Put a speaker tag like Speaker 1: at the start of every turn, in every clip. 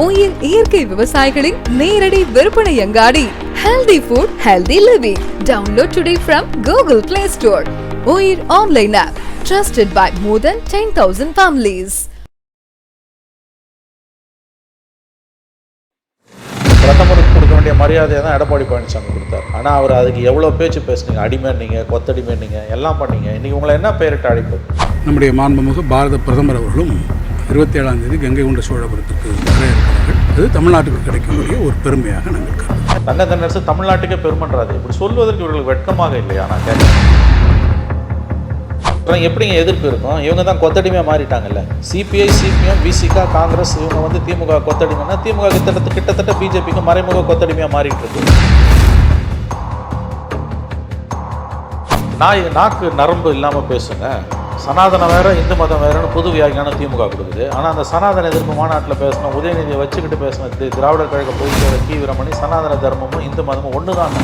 Speaker 1: Oil இயற்கை விவசாயிகளின் நேரடி விற்பனை அங்காடி. Healthy food healthy living download today from Google Play Store oil online app trusted by more than ten thousand families
Speaker 2: பிரதமருக்கு கொடுக்க வேண்டிய மரியாதையை தான் எடப்பாடி பழனிசாமி கொடுத்தார். ஆனால் அவர் அதுக்கு எவ்வளோ பேச்சு பேசுனீங்க? அடிமைன்னீங்க கொத்தடிமைன்னீங்க எல்லாம் பண்ணீங்க. இன்றைக்கி உங்களை என்ன பெயரிட்டு அழைப்பது
Speaker 3: நம்முடைய மாண்புமிகு பாரத பிரதமர் அவர்களும் இருபத்தேழாம் தேதி கங்கை கொண்ட சோழபுரத்துக்கு வர இருக்கிறார்கள் அது தமிழ்நாட்டுக்கு கிடைக்கக்கூடிய ஒரு பெருமையாக நாங்கள் கருதுகிறோம்.
Speaker 2: தங்க தென்னரசு தமிழ்நாட்டுக்கே பெருமன்றாது? இப்படி சொல்வதற்கு இவர்களுக்கு வெட்கமாக இல்லையா? நான் கேட்குறேன் அப்புறம் எப்படிங்க எதிர்ப்பு இருக்கும்? இவங்க தான் கொத்தடிமையாக மாறிட்டாங்கல்ல. சிபிஐ சிபிஎம் விசிகா காங்கிரஸ் இவங்க வந்து திமுக கொத்தடிமைன்னா திமுக கிட்டத்தட்ட கிட்டத்தட்ட பிஜேபிக்கு மறைமுக கொத்தடிமையாக மாறிட்டு இருக்கு நாய் நாக்கு நரம்பு இல்லாமல் பேசுங்க. சனாதனம் வேற இந்து மதம் வேறுனு புது வியாகியானம் திமுக கொடுக்குது. ஆனால் அந்த சனாதன எதிர்ப்பு மாநாட்டில் பேசின உதயநிதியை வச்சுக்கிட்டு பேசின திராவிடர் கழக பொதுச்செயலர் கி. வீரமணி சனாதன தர்மமும் இந்து மதமும் ஒன்று தான்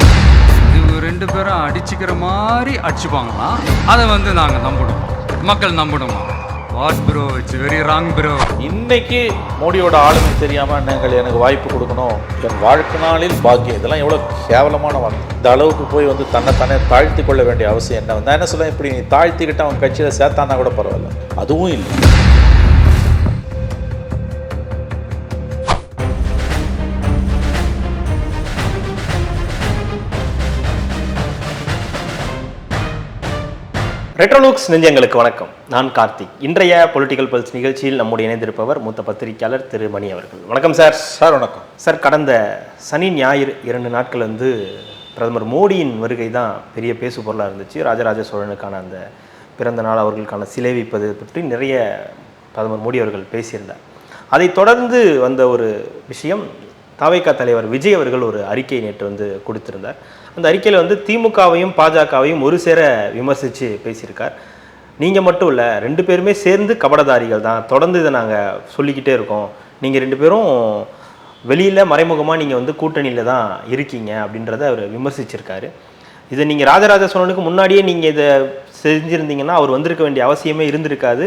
Speaker 4: இவங்க ரெண்டு பேரும் அடிச்சுக்கிற மாதிரி அடிச்சுப்பாங்கன்னா அதை வந்து நாங்கள் நம்பிடுவோம். மக்கள் நம்பிடுவோம் what bro it's very wrong bro
Speaker 2: இன்னைக்கு மோடியோட ஆளுமை தெரியாமல் நீங்கள் எனக்கு வாய்ப்பு கொடுக்கணும். என் வாழ்க்கை நாளில் பாக்கியம். இதெல்லாம் எவ்வளோ கேவலமான வார்த்தை. இந்த அளவுக்கு போய் வந்து தன்னைத்தானே தாழ்த்தி கொள்ள வேண்டிய அவசியம் என்ன? நான் என்ன சொல்லுவேன் இப்படி நீ தாழ்த்திக்கிட்ட அவன் கட்சியில் சேர்த்தானா கூட பரவாயில்ல. அதுவும் இல்லை.
Speaker 5: ரெட்ரோலூக்ஸ் நெஞ்சங்களுக்கு வணக்கம். நான் கார்த்திக். இன்றைய பொலிட்டிக்கல் பல்ஸ் நிகழ்ச்சியில் நம்முடைய இணைந்திருப்பவர் மூத்த பத்திரிகையாளர் திரு மணி அவர்கள். வணக்கம் சார்.
Speaker 2: சார் வணக்கம்.
Speaker 5: சார் கடந்த சனி ஞாயிறு இரண்டு நாட்கள் வந்து பிரதமர் மோடியின் வருகை தான் பெரிய பேசு பொருளாக இருந்துச்சு. ராஜராஜ சோழனுக்கான அந்த பிறந்த நாள் அவர்களுக்கான சிலை வைப்பது பற்றி நிறைய பிரதமர் மோடி அவர்கள் பேசியிருந்தார். அதைத் தொடர்ந்து வந்த ஒரு விஷயம் தாவேகா தலைவர் விஜய் அவர்கள் ஒரு அறிக்கை நேற்று வந்து கொடுத்திருந்தார். அந்த அறிக்கையில் வந்து திமுகவையும் பாஜகவையும் ஒரு சேர விமர்சித்து பேசியிருக்கார். நீங்கள் மட்டும் இல்லை ரெண்டு பேருமே சேர்ந்து கபடதாரிகள் தான். தொடர்ந்து இதை நாங்கள் சொல்லிக்கிட்டே இருக்கோம். நீங்கள் ரெண்டு பேரும் வெளியில் மறைமுகமாக நீங்கள் வந்து கூட்டணியில் தான் இருக்கீங்க அப்படின்றத அவர் விமர்சிச்சிருக்காரு. இதை நீங்கள் ராஜராஜ சோழனுக்கு முன்னாடியே நீங்கள் இதை செஞ்சுருந்தீங்கன்னா அவர் வந்திருக்க வேண்டிய அவசியமே இருந்திருக்காது.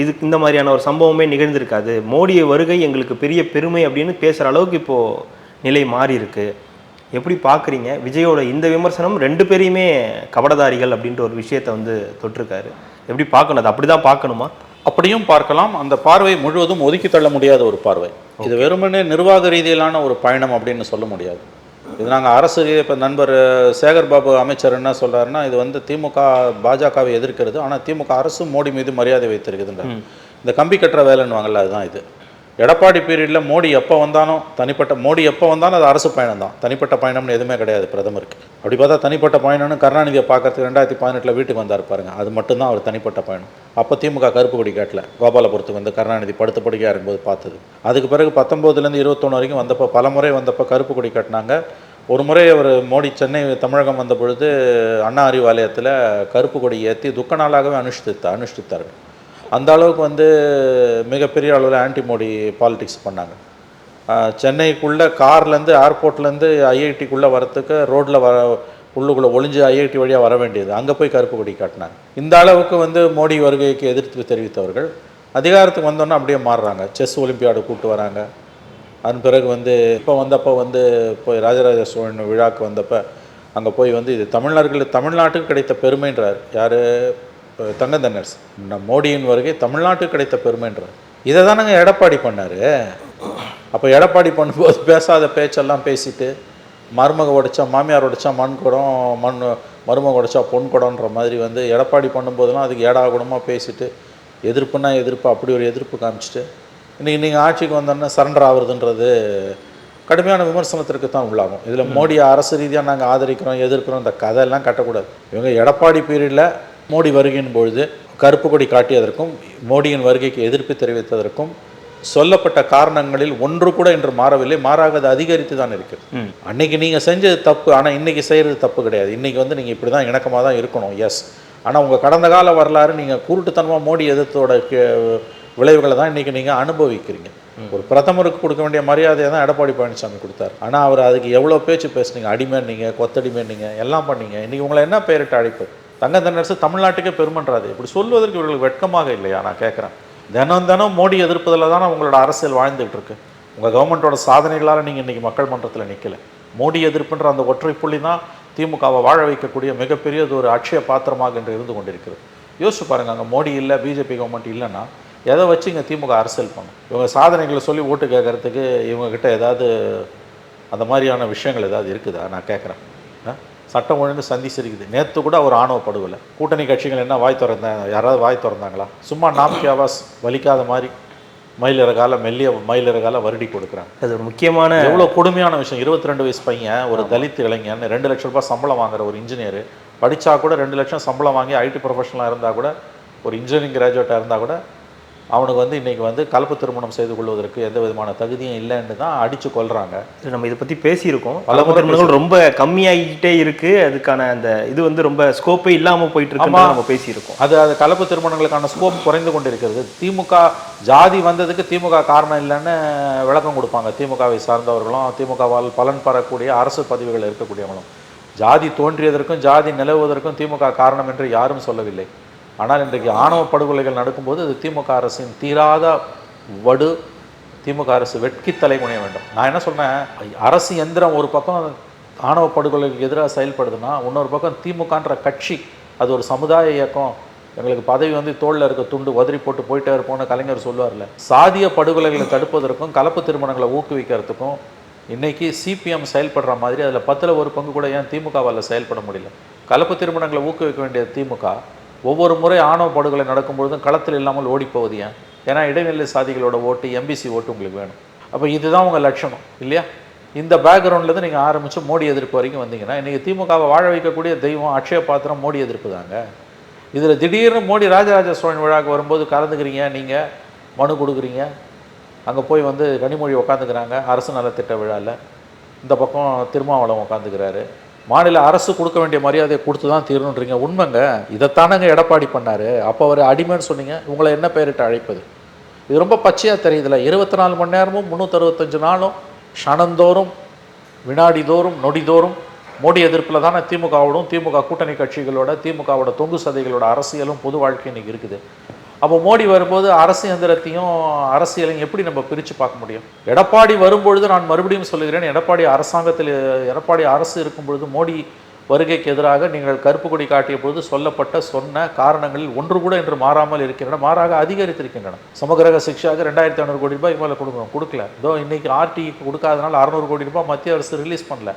Speaker 5: இதுக்கு இந்த மாதிரியான ஒரு சம்பவமே நிகழ்ந்திருக்காது. மோடி வருகை எங்களுக்கு பெரிய பெருமை அப்படின்னு பேசுகிற அளவுக்கு இப்போது நிலை மாறி இருக்குது எப்படி பார்க்குறீங்க? விஜயோட இந்த விமர்சனம் ரெண்டு பேரையுமே கபடதாரிகள் அப்படின்ற ஒரு விஷயத்தை வந்து தொட்டிருக்காரு. எப்படி பார்க்கணும்? அது அப்படி தான் பார்க்கணுமா?
Speaker 2: அப்படியும் பார்க்கலாம். அந்த பார்வை முழுவதும் ஒதுக்கி தள்ள முடியாத ஒரு பார்வை. இது வெறுமனே நிர்வாக ரீதியிலான ஒரு பயணம் அப்படின்னு சொல்ல முடியாது. இது நாங்கள் அரசு இப்போ நண்பர் சேகர் பாபு அமைச்சர் என்ன சொல்றாருன்னா இது வந்து திமுக பாஜகவை எதிர்க்கிறது. ஆனால் திமுக அரசு மோடி மீது மரியாதை வைத்திருக்குதுன்ற இந்த கம்பி கட்டுற வேலைன்னுவாங்கல்ல அதுதான் இது. எடப்பாடி பீரியடில் மோடி எப்போ வந்தாலும் தனிப்பட்ட மோடி எப்போ வந்தாலும் அது அரசு பயணம் தான். தனிப்பட்ட பயணம்னு எதுவுமே கிடையாது பிரதமருக்கு. அப்படி பார்த்தா தனிப்பட்ட பயணம்னு கருணாநிதியை பார்க்கறதுக்கு ரெண்டாயிரத்தி பதினெட்டில் வீட்டுக்கு வந்தார் பாருங்க. அது மட்டும்தான் அவர் தனிப்பட்ட பயணம். அப்போ திமுக கருப்பு கொடி காட்டல. கோபாலபுரத்துக்கு வந்து கருணாநிதி படுத்த படுக்கையாக இருக்கும்போது பார்த்தது. அதுக்கு பிறகு பத்தொம்போதுலேருந்து இருபத்தொன்று வரைக்கும் வந்தப்போ பல முறை வந்தப்போ கருப்பு கொடி காட்டினாங்க. ஒரு முறை அவர் மோடி சென்னை தமிழகம் வந்த பொழுது அண்ணா அறிவாலயத்தில் கருப்பு கொடி ஏற்றி துக்க நாளாகவே அனுஷ்டித்தார். அனுஷ்டித்தார்கள் அந்த அளவுக்கு வந்து மிகப்பெரிய அளவில் ஆன்டி மோடி பாலிடிக்ஸ் பண்ணாங்க. சென்னைக்குள்ளே கார்லேருந்து ஏர்போர்ட்லேருந்து ஐஐடிக்குள்ளே வரத்துக்கு ரோட்டில் வர உள்ளுக்குள்ளே ஒளிஞ்சு ஐஐடி வழியாக வர வேண்டியது. அங்கே போய் கருப்பு கொடி காட்டினாங்க. இந்த அளவுக்கு வந்து மோடி வருகைக்கு எதிர்ப்பு தெரிவித்தவர்கள். அதிகாரத்துக்கு வந்தோன்னே அப்படியே மாறுறாங்க. செஸ் ஒலிம்பியாடு கூப்பிட்டு வராங்க. அதன் பிறகு வந்து இப்போ வந்தப்போ வந்து போய் ராஜராஜ சோழன் விழாக்கு வந்தப்போ அங்கே போய் வந்து இது தமிழர்கள் தமிழ்நாட்டுக்கு கிடைத்த பெருமைன்றார். யார்? தங்கந்தன்னர்ஸ் நம்ம மோடியின் வருகை தமிழ்நாட்டுக்கு கிடைத்த பெருமைன்றார். இதை தானங்க எடப்பாடி பண்ணார்? அப்போ எடப்பாடி பண்ணும்போது பேசாத பேச்செல்லாம் பேசிட்டு மருமக உடைச்சா மாமியார் உடைச்சா மண் குடம் மண் மருமக உடைச்சா பொன் குடம்ன்ற மாதிரி வந்து எடப்பாடி பண்ணும்போதெல்லாம் அதுக்கு ஏடா குடமாக பேசிட்டு எதிர்ப்புனா எதிர்ப்பு அப்படி ஒரு எதிர்ப்பு காமிச்சிட்டு இன்றைக்கி நீங்கள் ஆட்சிக்கு வந்தோன்னே சரண்டர் ஆகுறதுன்றது கடுமையான விமர்சனத்திற்கு தான் உள்ளாகும். இதில் மோடி அரசு ரீதியாக நாங்கள் ஆதரிக்கிறோம் எதிர்க்கிறோம் இந்த கதையெல்லாம் கட்டக்கூடாது. இவங்க எடப்பாடி பீரியடில் மோடி வருகையின் பொழுது கருப்பு கொடி காட்டியதற்கும் மோடியின் வருகைக்கு எதிர்ப்பு தெரிவித்ததற்கும் சொல்லப்பட்ட காரணங்களில் ஒன்று கூட இன்று மாறவில்லை. மாறாக அது அதிகரித்து தான் இருக்குது அன்னைக்கு நீங்கள் செஞ்சது தப்பு ஆனால் இன்னைக்கு செய்கிறது தப்பு கிடையாது. இன்னைக்கு வந்து நீங்கள் இப்படி தான் இணக்கமாக தான் இருக்கணும். எஸ் ஆனால் உங்கள் கடந்த கால வரலாறு நீங்கள் குருட்டுத்தனமாக மோடி எதிர்த்தோட விளைவுகளை தான் இன்றைக்கி நீங்கள் அனுபவிக்கிறீங்க. ஒரு பிரதமருக்கு கொடுக்க வேண்டிய மரியாதையை தான் எடப்பாடி பழனிசாமி கொடுத்தாரு. ஆனால் அவர் அதுக்கு எவ்வளோ பேச்சு பேசுனீங்க? அடிமைன்னீங்க கொத்தடிமைன்னீங்க எல்லாம் பண்ணீங்க. இன்றைக்கி உங்களை என்ன பெயரிட்டு அழைப்பு? தங்கந்த நர்ஸு தமிழ்நாட்டுக்கே பெருமன்றாது. இப்படி சொல்வதற்கு இவர்களுக்கு வெட்கமாக இல்லையா? நான் கேட்குறேன். தினம் தினம் மோடி எதிர்ப்பதில் தானே உங்களோட அரசியல் வாழ்ந்துகிட்டு இருக்கு உங்கள் கவர்மெண்ட்டோட சாதனைகளால் நீங்கள் இன்றைக்கி மக்கள் மன்றத்தில் நிற்கல மோடி எதிர்ப்புன்ற அந்த ஒற்றை புள்ளி தான் திமுகவை வாழ வைக்கக்கூடிய மிகப்பெரியது ஒரு அட்சய பாத்திரமாக என்று இருந்து கொண்டிருக்கிறது. யோசிச்சு பாருங்கள் அங்கே மோடி இல்லை பிஜேபி கவர்மெண்ட் இல்லைன்னா எதை வச்சு இங்கே திமுக அரசியல் பண்ணும்? இவங்க சாதனைகளை சொல்லி ஓட்டு கேட்கறதுக்கு இவங்கக்கிட்ட ஏதாவது அந்த மாதிரியான விஷயங்கள் ஏதாவது இருக்குதா? நான் கேட்குறேன். சட்டம் ஒழுங்கு சந்தி சிரிக்குது நேற்று கூட ஒரு ஆணவ படுகொலை. கூட்டணி கட்சிகள் என்ன வாய் திறந்தாங்க யாராவது வாய் திறந்தாங்களா? சும்மா நாம்கியாவாஸ் வலிக்காத மாதிரி மயிலிறகால மெல்லிய மயிலிறகால வருடி கொடுக்குறாங்க.
Speaker 5: அது ஒரு முக்கியமான
Speaker 2: எவ்வளோ கொடுமையான விஷயம். இருபத்தி ரெண்டு வயசு பையன் ஒரு தலித் இளைஞன் ரெண்டு லட்ச ரூபாய் சம்பளம் வாங்குற ஒரு இன்ஜினியர் படித்தா கூட ரெண்டு லட்சம் சம்பளம் வாங்கி ஐடி ப்ரொஃபஷனலாக இருந்தால் கூட ஒரு இன்ஜினியரிங் கிராஜுவேட்டாக இருந்தால் கூட அவனுக்கு வந்து இன்றைக்கி வந்து கலப்பு திருமணம் செய்து கொள்வதற்கு எந்த விதமான தகுதியும் இல்லைன்னு தான் அடித்து
Speaker 5: இது நம்ம இதை பற்றி பேசியிருக்கோம். கலப்பு திருமணங்கள் ரொம்ப கம்மியாகிட்டே இருக்கு. அதுக்கான அந்த இது வந்து ரொம்ப ஸ்கோப்பே இல்லாமல் போயிட்டு இருக்குன்னு
Speaker 2: ஆமா.
Speaker 5: நம்ம பேசியிருக்கோம்.
Speaker 2: அது அது கலப்பு திருமணங்களுக்கான ஸ்கோப் குறைந்து கொண்டிருக்கிறது. திமுக ஜாதி வந்ததுக்கு திமுக காரணம் இல்லைன்னு விளக்கம் கொடுப்பாங்க. திமுகவை சார்ந்தவர்களும் திமுகவால் பலன் பெறக்கூடிய அரசு பதவிகள் இருக்கக்கூடியவங்களும். ஜாதி தோன்றியதற்கும் ஜாதி நிலவுவதற்கும் திமுக காரணம் என்று யாரும் சொல்லவில்லை. ஆனால் இன்றைக்கு ஆணவ படுகொலைகள் நடக்கும்போது அது திமுக அரசின் தீராத வடு திமுக அரசு வெட்கி தலைமுனைய வேண்டும். நான் என்ன சொன்னேன் அரசு எந்திரம் ஒரு பக்கம் ஆணவ படுகொலைக்கு எதிராக செயல்படுதுன்னா இன்னொரு பக்கம் திமுகன்ற கட்சி அது ஒரு சமுதாய இயக்கம். எங்களுக்கு பதவி வந்து தோளில் இருக்க துண்டு உதறி போட்டு போயிட்டே இருப்போம்னு கலைஞர் சொல்லுவார்ல சாதிய படுகொலைகளை தடுப்பதற்கும் கலப்பு திருமணங்களை ஊக்குவிக்கிறதுக்கும் இன்றைக்கி சிபிஎம் செயல்படுற மாதிரி அதில் பத்தில் ஒரு பங்கு கூட ஏன் திமுகவால் செயல்பட முடியல? கலப்பு திருமணங்களை ஊக்குவிக்க வேண்டிய திமுக. ஒவ்வொரு முறை ஆணவ படுகொலை நடக்கும்பொழுதும் களத்தில் இல்லாமல் ஓடிப்போவது ஏன்? ஏன்னா இடைநிலை சாதிகளோட ஓட்டு எம்பிசி ஓட்டு உங்களுக்கு வேணும். அப்போ இதுதான் உங்கள் லட்சணம் இல்லையா? இந்த பேக்ரவுண்ட்லேருந்து நீங்கள் ஆரம்பித்து மோடி எதிர்ப்பு வரைக்கும் வந்தீங்கன்னா இன்றைக்கி திமுகவை வாழ வைக்கக்கூடிய தெய்வம் அக்ஷய பாத்திரம் மோடி எதிர்ப்பு தாங்க இதில் திடீர்னு மோடி ராஜராஜ சோழன் விழாக்கு வரும்போது கலந்துக்கிறீங்க நீங்கள் மனு கொடுக்குறீங்க. அங்கே போய் வந்து கனிமொழி உட்காந்துக்கிறாங்க அரசு நலத்திட்ட விழாவில் இந்த பக்கம் திருமாவளம் உட்காந்துக்கிறாரு. மாநில அரசு கொடுக்க வேண்டிய மரியாதையை கொடுத்து தான் தீரணுன்றீங்க. உண்மைங்க. இதைத்தானங்க எடப்பாடி பண்ணார். அப்போ அவர் அடிமைன்னு சொன்னீங்க. உங்களை என்ன பெயரிட்டு அழைப்பது? இது ரொம்ப பச்சையாக தெரியுதுல இருபத்தி நாலு மணி நேரமும் முந்நூற்றறுபத்தஞ்சு நாளும் க்ஷணந்தோறும் வினாடிதோறும் நொடிதோறும் மோடி எதிர்ப்பில் தானே திமுகவோடும் திமுக கூட்டணி கட்சிகளோட திமுகவோட தொங்கு சதைகளோட அரசியலும் பொது வாழ்க்கை இன்றைக்கி இருக்குது. அப்போ மோடி வரும்போது அரசு எந்திரத்தையும் அரசியலையும் எப்படி நம்ம பிரித்து பார்க்க முடியும்? எடப்பாடி வரும்பொழுது நான் மறுபடியும் சொல்லுகிறேன் எடப்பாடி அரசாங்கத்தில் எடப்பாடி அரசு இருக்கும் பொழுது மோடி வருகைக்கு எதிராக நீங்கள் கருப்பு கொடி காட்டிய பொழுது சொல்லப்பட்ட சொன்ன காரணங்களில் ஒன்று கூட இன்று மாறாமல் இருக்கின்றன மாறாக அதிகரித்திருக்கின்றன. சமகிரக சிக்ஷாக்கு ரெண்டாயிரத்தி ஐநூறு கோடி ரூபாய் மேலே கொடுக்கணும் கொடுக்கல. இதோ இன்றைக்கி ஆர்டிக்கு கொடுக்காதனால அறநூறு கோடி ரூபாய் மத்திய அரசு ரிலீஸ் பண்ணல.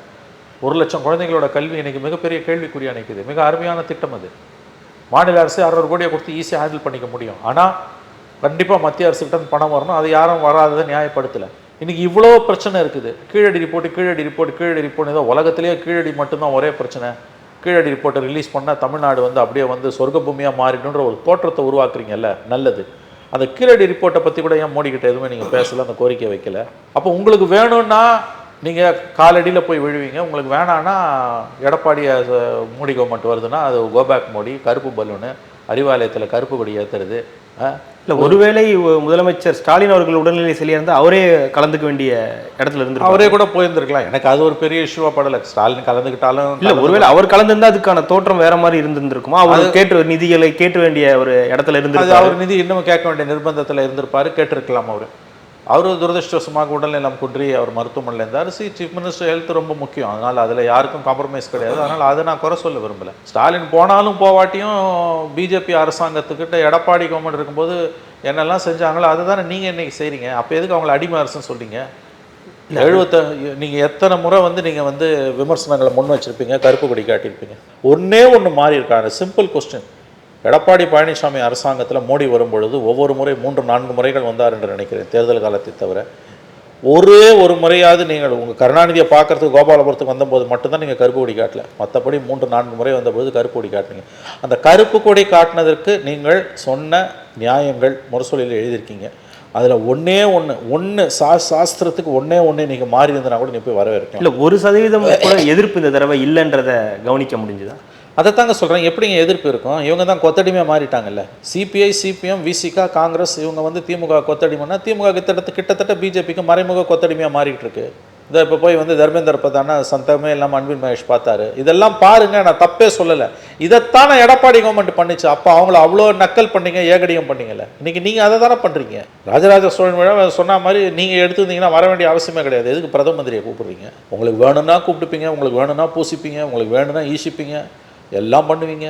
Speaker 2: ஒரு லட்சம் குழந்தைங்களோட கல்வி இன்றைக்கி மிகப்பெரிய கேள்விக்குறியாக நிற்குது மிக அருமையான திட்டம் அது. மாநில அரசு அறுநூறு கோடியை கொடுத்து ஈஸியாக ஹேண்டில் பண்ணிக்க முடியும். ஆனால் கண்டிப்பாக மத்திய அரசுக்கிட்ட பணம் வரணும். அது யாரும் வராததை நியாயப்படுத்தலை. இன்றைக்கி இவ்வளோ பிரச்சனை இருக்குது. Keezhadi report Keezhadi report Keezhadi report ஏதோ உலகத்திலேயே கீழடி மட்டும்தான் ஒரே பிரச்சனை. கீழடி ரிப்போர்ட்டை ரிலீஸ் பண்ணால் தமிழ்நாடு வந்து அப்படியே வந்து சொர்க்க பூமியாக மாறிடுன்ற ஒரு தோற்றத்தை உருவாக்குறீங்கல்ல? நல்லது. அந்த கீழடி ரிப்போர்ட்டை பற்றி கூட ஏன் மோடிக்கிட்ட எதுவுமே நீங்கள் பேசலை அந்த கோரிக்கை வைக்கல? அப்போ உங்களுக்கு வேணும்னா நீங்கள் காலடியில் போய் விழுவீங்க. உங்களுக்கு வேணான்னா எடப்பாடி மோடி கவர்மெண்ட் வருதுன்னா அது கோபேக் மோடி கருப்பு பலூனு அறிவாலயத்தில் கருப்பு கொடி ஏற்றுறது
Speaker 5: இல்லை ஒருவேளை முதலமைச்சர் ஸ்டாலின் அவர்கள் உடல்நிலை சரியா இருந்தால் அவரே கலந்துக்க வேண்டிய இடத்துல இருந்து
Speaker 2: அவரே கூட போயிருந்திருக்கலாம். எனக்கு அது ஒரு பெரிய இஷ்யூவாக படலை. ஸ்டாலின் கலந்துக்கிட்டாலும்
Speaker 5: இல்ல ஒருவேளை அவர் கலந்திருந்தா அதுக்கான தோற்றம் வேற மாதிரி இருந்திருக்குமா அவர் கேட்டு நிதிகளை கேட்டு வேண்டிய ஒரு இடத்துல இருந்து
Speaker 2: அவர் நிதி இன்னும் கேட்க வேண்டிய நிர்பந்தத்தில் இருந்திருப்பாரு. கேட்டிருக்கலாம் அவர். அவர் துரதிருஷ்டவசமாக உடல்நலம் குன்றி அவர் மருத்துவமனையில் இருந்தார். சி சீஃப் மினிஸ்டர் ஹெல்த் ரொம்ப முக்கியம். அதனால் அதில் யாருக்கும் காம்ப்ரமைஸ் கிடையாது. அதனால் அதை நான் குறை சொல்ல விரும்பலை. ஸ்டாலின் போனாலும் போவாட்டியும் பிஜேபி அரசாங்கத்துக்கிட்ட எடப்பாடி கவர்மெண்ட் இருக்கும்போது என்னெல்லாம் செஞ்சாங்களோ அதை தானே நீங்கள் இன்றைக்கி செய்கிறீங்க அப்போ எதுக்கு அவங்கள அடிமை அரசுன்னு சொல்கிறீங்க எழுபத்த நீங்கள் எத்தனை முறை வந்து நீங்கள் வந்து விமர்சனங்களை முன் வச்சிருப்பீங்க கருப்பு கொடி காட்டியிருப்பீங்க. ஒன்றே ஒன்று மாறி இருக்காங்க சிம்பிள் கொஸ்டின் எடப்பாடி பழனிசாமி அரசாங்கத்தில் மோடி வரும்பொழுது ஒவ்வொரு முறை மூன்று நான்கு முறைகள் வந்தார் என்று நினைக்கிறேன் தேர்தல் காலத்தை தவிர. ஒரே ஒரு முறையாவது நீங்கள் உங்கள் கருணாநிதியை பார்க்கறதுக்கு கோபாலபுரத்துக்கு வந்தபோது மட்டும்தான் நீங்கள் கருப்பு கொடி காட்டல. மற்றபடி மூன்று நான்கு முறை வந்தபோது கருப்பு கொடி காட்டினீங்க. அந்த கருப்பு கொடி காட்டினதற்கு நீங்கள் சொன்ன நியாயங்கள் முரசொலியில் எழுதியிருக்கீங்க. அதில் ஒன்றே ஒன்று ஒன்று சா சாஸ்திரத்துக்கு ஒன்றே ஒன்று நீங்கள் மாறி இருந்தனா கூட நீ போய் வரவேற்கலாம்.
Speaker 5: இல்லை ஒரு சதவீதம் கூட எதிர்ப்பு இந்த தடவை இல்லைன்றதை கவனிக்க முடிஞ்சுதான்
Speaker 2: அதைத்தாங்க சொல்கிறேன் எப்படிங்க எதிர்ப்பு இருக்கும்? இவங்க தான் கொத்தடிமையாக மாறிட்டாங்கல்ல. சிபிஐ சிபிஎம் விசிகா காங்கிரஸ் இவங்க வந்து திமுக கொத்தடிமைன்னா திமுக கிட்டத்தட்ட கிட்டத்தட்ட பிஜேபிக்கு மறைமுக கொத்தடிமையாக மாறிட்டு இருக்கு. இதை இப்போ போய் வந்து தர்மேந்திர பிரதான சந்தமே இல்லாமல் அன்பின் மகேஷ் பார்த்தாரு. இதெல்லாம் பாருங்க நான் தப்பே சொல்லலை. இதைத்தானே எடப்பாடி கவர்மெண்ட் பண்ணிச்சு. அப்போ அவங்கள அவ்வளோ நக்கல் பண்ணீங்க ஏகடியம் பண்ணீங்கல்ல. இன்னைக்கு நீங்கள் அதை தானே பண்ணுறீங்க ராஜராஜ சோழன் விழா சொன்ன மாதிரி நீங்கள் எடுத்துருந்தீங்கன்னா வர வேண்டிய அவசியமே கிடையாது. எதுக்கு பிரதம மந்திரியை கூப்பிடுறீங்க? உங்களுக்கு வேணும்னா கூப்பிட்டுப்பீங்க உங்களுக்கு வேணும்னா பூசிப்பீங்க உங்களுக்கு வேணும்னா ஈசிப்பீங்க. எல்லாம் பண்ணுவீங்க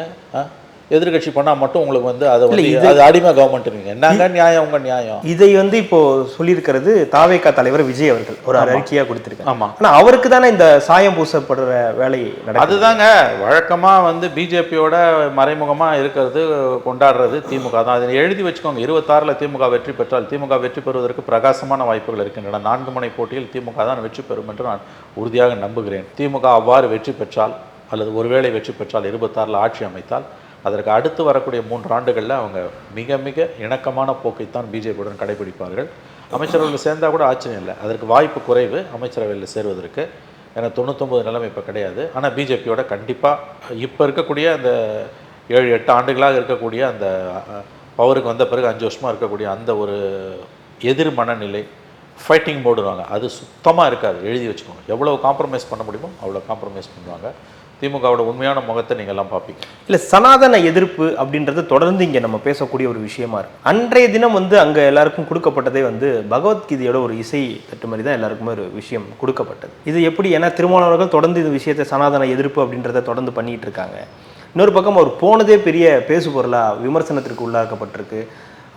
Speaker 2: எதிர்கட்சி பண்ணால் மட்டும் உங்களுக்கு வந்து அதை வந்து அது அடிமை கவர்மெண்ட்டுவீங்க. என்னங்க நியாயம் உங்கள் நியாயம்?
Speaker 5: இதை வந்து இப்போ சொல்லியிருக்கிறது தாவேகா தலைவர் விஜய் அவர்கள். ஒரு அறிக்கையா கொடுத்திருக்காங்க
Speaker 2: ஆமா.
Speaker 5: ஆனா அவருக்கு தானே இந்த சாயம் பூசப்படுற வேலை
Speaker 2: அதுதாங்க வழக்கமாக வந்து பிஜேபியோட மறைமுகமாக இருக்கிறது கொண்டாடுறது திமுக தான். அதை எழுதி வச்சுக்கோங்க. இருபத்தாறில் திமுக வெற்றி பெற்றால் திமுக வெற்றி பெறுவதற்கு பிரகாசமான வாய்ப்புகள் இருக்கின்றன. நான்கு முனை போட்டியில் திமுக தான் வெற்றி பெறும் என்று நான் உறுதியாக நம்புகிறேன். திமுக அவ்வாறு வெற்றி பெற்றால் அல்லது ஒருவேளை வெற்றி பெற்றால் இருபத்தாறில் ஆட்சி அமைத்தால் அதற்கு அடுத்து வரக்கூடிய மூன்று ஆண்டுகளில் அவங்க மிக மிக இணக்கமான போக்கைத்தான் பிஜேபியுடன் கடைபிடிப்பார்கள். அமைச்சரவையில் சேர்ந்தால் கூட ஆச்சரியம் இல்லை. அதற்கு வாய்ப்பு குறைவு அமைச்சரவையில் சேருவதற்கு. ஏன்னா தொண்ணூத்தொம்பது நிலைமை இப்போ கிடையாது. ஆனால் பிஜேபியோட கண்டிப்பாக இப்போ இருக்கக்கூடிய அந்த ஏழு எட்டு ஆண்டுகளாக இருக்கக்கூடிய அந்த பவருக்கு வந்த பிறகு அஞ்சு வருஷமாக இருக்கக்கூடிய அந்த ஒரு எதிர் மனநிலை ஃபைட்டிங் போடுவாங்க அது சுத்தமாக இருக்காது. எழுதி வச்சுக்கோங்க. எவ்வளோ காம்ப்ரமைஸ் பண்ண முடியுமோ அவ்வளோ காம்ப்ரமைஸ் பண்ணுவாங்க. திமுகவோட உண்மையான முகத்தை நீங்கள் பார்ப்பீங்க.
Speaker 5: இல்லை சனாதன எதிர்ப்பு அப்படின்றது தொடர்ந்து இங்கே நம்ம பேசக்கூடிய ஒரு விஷயமா இருக்கு. அன்றைய தினம் வந்து அங்கே எல்லாருக்கும் கொடுக்கப்பட்டதே வந்து பகவத்கீதையோட ஒரு இசை தட்டு மாதிரி தான் எல்லாருக்குமே ஒரு விஷயம் கொடுக்கப்பட்டது. இது எப்படி? ஏன்னா திருமாவளவர்கள் தொடர்ந்து இந்த விஷயத்தை சனாதன எதிர்ப்பு அப்படின்றத தொடர்ந்து பண்ணிட்டு இருக்காங்க. இன்னொரு பக்கம் அவர் போனதே பெரிய பேசு பொருளாக விமர்சனத்திற்கு உள்ளாக்கப்பட்டிருக்கு.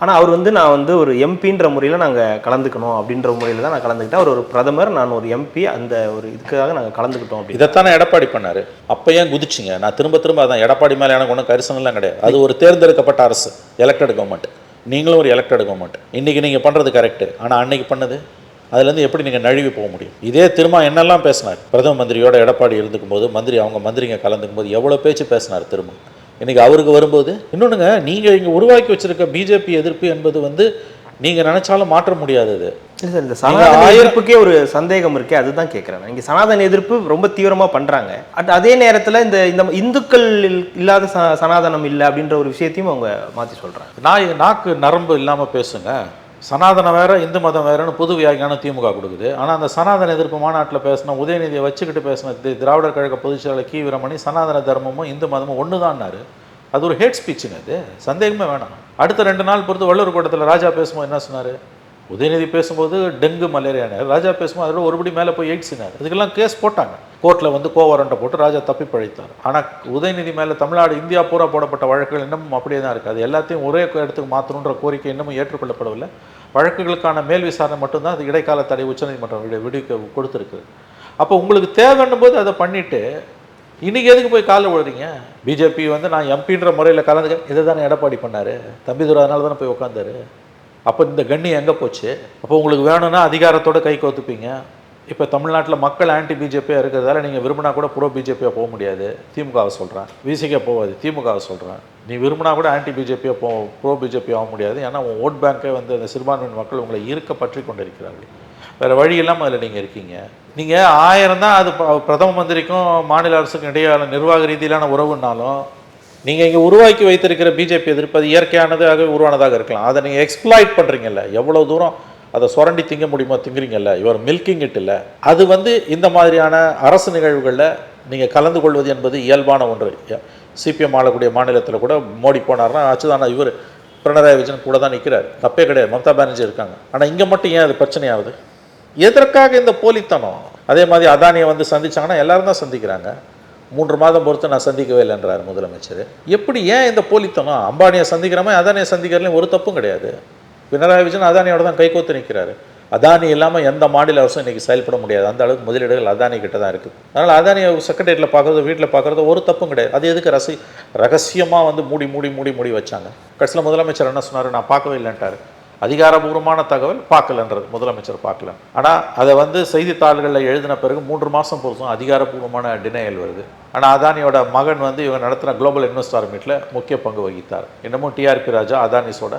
Speaker 5: ஆனால் அவர் வந்து நான் வந்து ஒரு எம்பின்ற முறையில் நாங்கள் கலந்துக்கணும் அப்படின்ற முறையில் தான் நான் கலந்துக்கிட்டேன். அவர் ஒரு பிரதமர் நான் ஒரு எம்பி அந்த ஒரு இதுக்காக நாங்கள் கலந்துக்கிட்டோம் அப்படி
Speaker 2: இதைத்தானே எடப்பாடி பண்ணார். அப்போ ஏன் குதிச்சிங்க? நான் திரும்ப திரும்ப அதான் எடப்பாடி மேலே எனக்கு ஒன்றும் கரிசனம்லாம் கிடையாது. அது ஒரு தேர்ந்தெடுக்கப்பட்ட அரசு எலெக்டட் கவர்மெண்ட் நீங்களும் ஒரு எலெக்டட் கவர்மெண்ட் இன்றைக்கி நீங்கள் பண்ணுறது கரெக்டு ஆனால் அன்னைக்கு பண்ணது? அதுலேருந்து எப்படி நீங்கள் நழுவி போக முடியும்? இதே திரும்ப என்னெல்லாம் பேசினார்? பிரதம மந்திரியோட எடப்பாடி இருந்துக்கும் போது மந்திரி அவங்க மந்திரிங்க கலந்துக்கும் போது எவ்வளோ பேச்சு பேசினார் திரும்ப இன்னைக்கு அவருக்கு வரும்போது இன்னொன்றுங்க நீங்கள் இங்கே உருவாக்கி வச்சிருக்க பிஜேபி எதிர்ப்பு என்பது வந்து நீங்கள் நினைச்சாலும் மாற்ற முடியாதது
Speaker 5: இந்த சனாதன எதிர்ப்புக்கே ஒரு சந்தேகம் இருக்கே அதுதான் கேட்குறேன் இங்க சனாதன எதிர்ப்பு ரொம்ப தீவிரமா பண்றாங்க. அட் அதே நேரத்துல இந்த இந்த இந்துக்கள் இல்- இல்லாத ச- சனாதனம் இல்லை அப்படின்ற ஒரு விஷயத்தையும் அவங்க மாத்தி சொல்றாங்க.
Speaker 2: நாய் நாக்கு நரம்பு இல்லாமல் பேசுங்க. சனாதனம் வேற இந்து மதம் வேறன்னு புது வியாக்கியானம் திமுக கொடுக்குது. ஆனால் அந்த சனாதன எதிர்ப்பு மாநாட்டில் பேசின உதயநிதியை வச்சுக்கிட்டு பேசின திராவிடர் கழக பொதுச்செயலாளர் கி. வீரமணி சனாதன தர்மமும் இந்து மதமும் ஒன்று தான்னாரு அது ஒரு ஹேட் ஸ்பீச்சுங்க அது. சந்தேகமே வேணாம். அடுத்த ரெண்டு நாள் பொறுத்து வள்ளுவர் கூட்டத்தில் ராஜா பேசும்போது என்ன சொன்னார்? உதயநிதி பேசும்போது டெங்கு மலேரியானார் ராஜா பேசும்போது அதில் ஒருபடி மேலே போய் எய்ட்ஸ்னார் இதுக்கெல்லாம் கேஸ் போட்டாங்க. கோர்ட்டில் வந்து கோவரண்டை போட்டு ராஜா தப்பி பழைத்தார் ஆனால் உதயநிதி மேலே தமிழ்நாடு இந்தியா பூரா போடப்பட்ட வழக்குகள் இன்னமும் அப்படியே தான் இருக்குது அது எல்லாத்தையும் ஒரே இடத்துக்கு மாற்றணுன்ற கோரிக்கை இன்னமும் ஏற்றுக்கொள்ளப்படவில்லை. வழக்குகளுக்கான மேல் விசாரணை மட்டும்தான் அது இடைக்கால தடை உச்சநீதிமன்றம் விடு விடுக்க கொடுத்துருக்கு. அப்போ உங்களுக்கு தேவைன்னும் போது அதை பண்ணிவிட்டு இன்றைக்கி எதுக்கு போய் காலில் விழுறீங்க? பிஜேபி வந்து நான் எம்பின்ற முறையில் கலந்துக்க இதை தானே எடப்பாடி பண்ணாரு? தம்பிதுரை அதனால தானே போய் உட்காந்தாரு அப்போ இந்த கண்ணி எங்கே போச்சு? அப்போ உங்களுக்கு வேணும்னா அதிகாரத்தோடு கை கோத்துப்பீங்க. இப்போ தமிழ்நாட்டில் மக்கள் ஆன்டி பிஜேபியாக இருக்கிறதால நீங்கள் விரும்பினா கூட ப்ரோ பிஜேபியாக போக முடியாது. திமுகவை சொல்கிறேன் விசிகே போகாது. திமுகவை சொல்கிறேன் நீ விரும்பினா கூட ஆன்டி பிஜேபியாக போ ப்ரோ பிஜேபி ஆக முடியாது. ஏன்னா உன் ஓட் பேங்க்கே வந்து அந்த சிறுபான்மையின் மக்கள் உங்களை இருக்க பற்றி கொண்டிருக்கிறார்கள். வேறு வழி இல்லாமல் அதில் நீங்கள் இருக்கீங்க. நீங்கள் ஆயிரம் தான் அது ப- பிரதம மந்திரிக்கும் மாநில அரசுக்கும் இடையான நிர்வாக ரீதியிலான உறவுனாலும் நீங்கள் இங்கே உருவாக்கி வைத்திருக்கிற பிஜேபி எதிர்ப்பு அது இயற்கையானதாக உருவானதாக இருக்கலாம். அதை நீங்கள் எக்ஸ்ப்ளாய்ட் பண்ணுறீங்கல்ல எவ்வளோ தூரம் அதை சுரண்டி திங்க முடியுமோ திங்குறீங்கல்ல. இவர் மில்கிங் இட் இல்லை. அது வந்து இந்த மாதிரியான அரசு நிகழ்வுகளில் நீங்கள் கலந்து கொள்வது என்பது இயல்பான ஒன்று. சிபிஎம் ஆளக்கூடிய மாநிலத்தில் கூட மோடி போனார்னா அச்சுதானா இவர்? பினராயி விஜயன் கூட தான் நிற்கிறார் தப்பே கிடையாது. மம்தா பானர்ஜி இருக்காங்க. ஆனால் இங்கே மட்டும் ஏன் அது பிரச்சனையாகுது? எதற்காக இந்த போலித்தனம்? அதே மாதிரி அதானியை வந்து சந்திச்சாங்கன்னா எல்லாரும் தான் சந்திக்கிறாங்க. மூன்று மாதம் பொறுத்து நான் சந்திக்கவே இல்லைன்றார் முதலமைச்சர். எப்படி ஏன் இந்த போலித்தனம்? அம்பானியை சந்திக்கிறோமே? அதானியை சந்திக்கிறதுலையும் ஒரு தப்பும் கிடையாது. பினராயி விஜயன் அதானியோட தான் கைகோத்து நிற்கிறாரு. அதானி இல்லாமல் எந்த மாநில அரசும் இன்றைக்கி செயல்பட முடியாது. அந்த அளவுக்கு முதலீடுகள் அதானி கிட்ட தான் இருக்குது அதனால் அதானியை செக்ரட்டேரியட்டில் பார்க்குறது வீட்டில் பார்க்குறது ஒரு தப்பும் கிடையாது. அது எதுக்கு ரசி ரகசியமாக வந்து மூடி மூடி மூடி மூடி வச்சாங்க? கடைசியில் முதலமைச்சர் என்ன சொன்னார்? நான் பார்க்கவே இல்லைன்ட்டார். அதிகாரபூர்வமான தகவல் பார்க்கலன்றது முதலமைச்சர் பார்க்கல. ஆனால் அதை வந்து செய்தித்தாள்களில் எழுதின பிறகு மூன்று மாதம் பொறுத்தும் அதிகாரபூர்வமான டினையல் வருது. ஆனால் அதானியோட மகன் வந்து இவங்க நடத்தின குளோபல் இன்வெஸ்டார் மீட்டில் முக்கிய பங்கு வகித்தார். இன்னமும் டிஆர்பி ராஜா அதானிஸோட